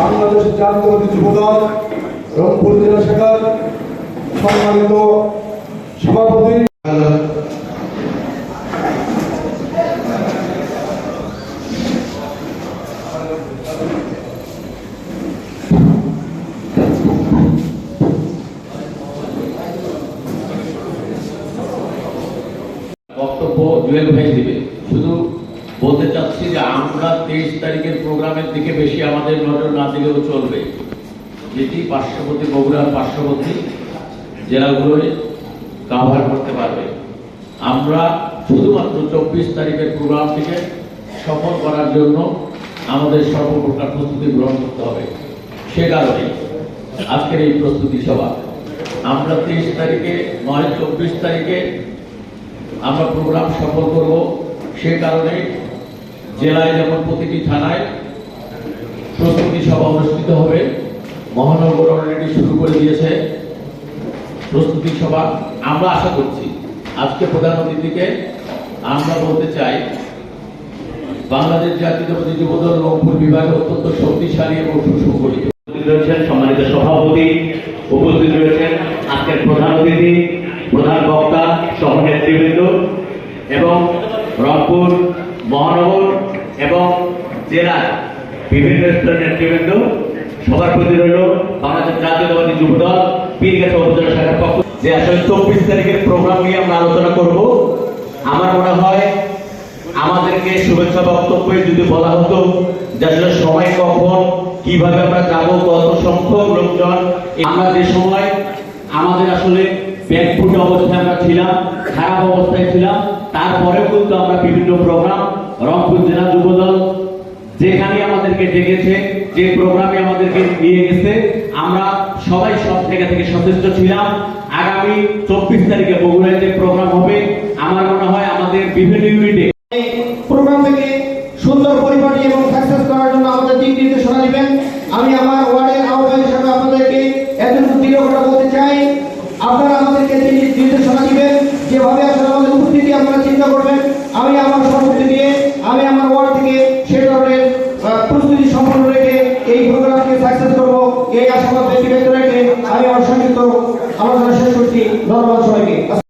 বাংলাদেশ জাতীয়বাদী যুবদল রংপুর জেলা শাখার সম্মানিত সভাপতি। বক্তব্য জুয়েল ভাই দিবে। শুধু বলতে চাচ্ছি যে আমরা তেইশ তারিখের প্রোগ্রামের দিকে বেশি আমাদের নজর না দিলেও চলবে। যেটি পার্শ্ববর্তী, বগুড়ার পার্শ্ববর্তী জেলাগুলোয় কাভার করতে পারবে। আমরা শুধুমাত্র চব্বিশ তারিখের প্রোগ্রামটিকে সফল করার জন্য আমাদের সর্বপ্রকার প্রস্তুতি গ্রহণ করতে হবে। সে কারণে আজকের এই প্রস্তুতি সভা। আমরা তেইশ তারিখে নয়, চব্বিশ তারিখে আমরা প্রোগ্রাম সফল করব। সে কারণে জেলায় যেমন প্রতিটি থানায় প্রস্তুতি সভা অনুষ্ঠিত হবে, মহানগর অলরেডি শুরু করে দিয়েছে প্রস্তুতি সভা। আমরা আশা করছি, আজকে প্রধান অতিথিকে আমরা বলতে চাই, বাংলাদেশ জাতীয়তাবাদী যুবদল রংপুর বিভাগে অত্যন্ত শক্তিশালী এবং সুসংগঠিত। রয়েছেন সম্মানিত সভাপতি, উপস্থিত রয়েছেন আজকের প্রধান অতিথি, প্রধান বক্তা সহ নেতৃবৃন্দ এবং রংপুর মহানগর এবং জেলার বিভিন্ন স্তরের নেতৃবৃন্দ, সবার প্রতি রইল বাংলাদেশ জাতীয়তাবাদী যুবদল পীরগাছা উপজেলা শাখার পক্ষ যে আসলে চব্বিশ তারিখের প্রোগ্রাম নিয়ে আমরা আলোচনা করব, আমার মনে হয় আমাদেরকে শুভেচ্ছা বক্তব্যে যদি বলা হতো যে আসলে সময় কখন, কীভাবে আমরা যাব, কত সংখ্যক লোকজন, আমরা যে সময় আমাদের আসলে ব্যাকফুট অবস্থায় আমরা ছিলাম, খারাপ অবস্থায় ছিলাম। তারপরেও কিন্তু আমরা বিভিন্ন প্রোগ্রাম রংপুর জেলা যুবদল, যেখানে আমাদেরকে ডেকেছে, যে প্রোগ্রামে আমাদেরকে নিয়ে গেছে। আমরা সবাই সব থেকে থেকে সচেষ্ট ছিলাম। আগামী চব্বিশ তারিখে বগুড়ায় যে প্রোগ্রাম হবে, আমার মনে হয় আমাদের বিভিন্ন ইউনিটে প্রোগ্রাম থেকে সুন্দর পরিপাটি এবং সাকসেস করার জন্য আমাদের দিক নির্দেশনা দিবেন। আমি আমার এই আশাবাদ ব্যক্তি রেখে আমি অসংখ্য আলোচনা শেষ করছি। ধন্যবাদ সবাইকে।